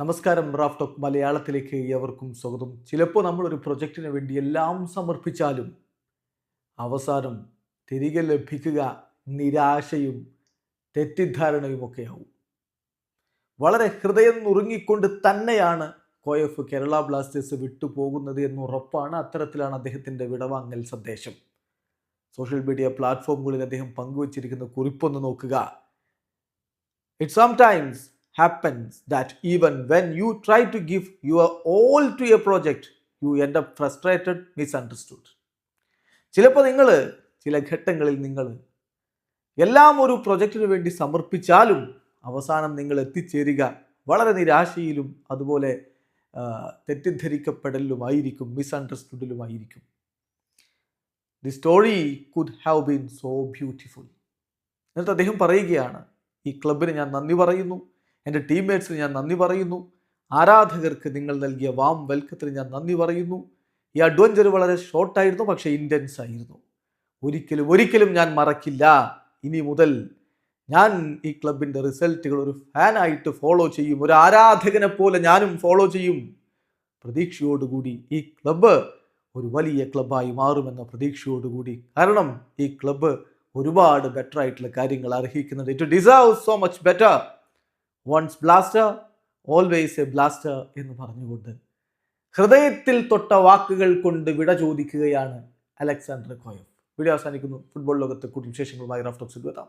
നമസ്കാരം Raf talk മലയാളത്തിലേക്ക് ഏവർക്കും സ്വാഗതം. ചിലപ്പോൾ നമ്മൾ ഒരു പ്രൊജക്റ്റിന് വേണ്ടി എല്ലാം സമർപ്പിച്ചാലും അവസാനം തിരികെ ലഭിക്കുക നിരാശയും തെറ്റിദ്ധാരണയും ആവും വളരെ ഹൃദയം നുറുങ്ങിക്കൊണ്ട് തന്നെയാണ് കോയഫ് കേരള ബ്ലാസ്റ്റേഴ്സ് വിട്ടുപോകുന്നത് എന്ന് ഉറപ്പാണ് അത്തരത്തിലാണ് അദ്ദേഹത്തിന്റെ വിടവാങ്ങൽ സന്ദേശം. സോഷ്യൽ മീഡിയ പ്ലാറ്റ്ഫോമുകളിൽ അദ്ദേഹം പങ്കുവച്ചിരിക്കുന്ന കുറിപ്പൊന്ന് നോക്കുക. It sometimes happens that even when you try to give your all to a project, you end up frustrated, misunderstood. ചിലപ്പോൾ നിങ്ങൾ ചില ഘട്ടങ്ങളിൽ നിങ്ങൾ എല്ലാം ഒരു പ്രൊജക്റ്റിന് വേണ്ടി സമർപ്പിച്ചാലും അവസാനം നിങ്ങൾ എത്തിച്ചേരുക. വളരെ നിരാശയിലും അതുപോലെ തെറ്റിദ്ധരിക്കപ്പെടലുമായിരിക്കും മിസ്അണ്ടർസ്റ്റുഡിലുമായിരിക്കും the story could have been so beautiful എന്നിട്ട് അദ്ദേഹം പറയുകയാണ് ഈ ക്ലബിന് ഞാൻ നന്ദി പറയുന്നു. എന്റെ ടീംമേറ്റ്സിന് ഞാൻ നന്ദി പറയുന്നു. ആരാധകർക്ക് നിങ്ങൾ നൽകിയ വാം വെൽക്കത്തിന് ഞാൻ നന്ദി പറയുന്നു. ഈ അഡ്വഞ്ചർ വളരെ ഷോർട്ടായിരുന്നു പക്ഷേ ഇന്റൻസ് ആയിരുന്നു. ഒരിക്കലും ഒരിക്കലും ഞാൻ മറക്കില്ല. ഇനി മുതൽ ഞാൻ ഈ ക്ലബിന്റെ റിസൾട്ടുകൾ ഒരു ഫാനായിട്ട് ഫോളോ ചെയ്യും. ഒരു ആരാധകനെ പോലെ ഞാനും ഫോളോ ചെയ്യും. പ്രതീക്ഷയോടുകൂടി ഈ ക്ലബ്ബ് ഒരു വലിയ ക്ലബ്ബായി മാറുമെന്ന പ്രതീക്ഷയോടുകൂടി. കാരണം ഈ ക്ലബ്ബ് ഒരുപാട് ബെറ്റർ ആയിട്ടുള്ള കാര്യങ്ങൾ അർഹിക്കുന്നുണ്ട്. It deserve so much better once blaster always a blaster എന്ന് പറഞ്ഞുകൊണ്ട് ഹൃദയത്തിൽ തൊട്ട വാക്കുകൾ കൊണ്ട് വിട ചോദിക്കുകയാണ് അലക്സാണ്ടർ കോയഫ് വീഡിയോ അവസാനിക്കുന്നു. ഫുട്ബോൾ ലോകത്തെ കൂടുതൽ വിശേഷങ്ങളുമായി റഫ്റ്റോക്സിൽ എത്താം.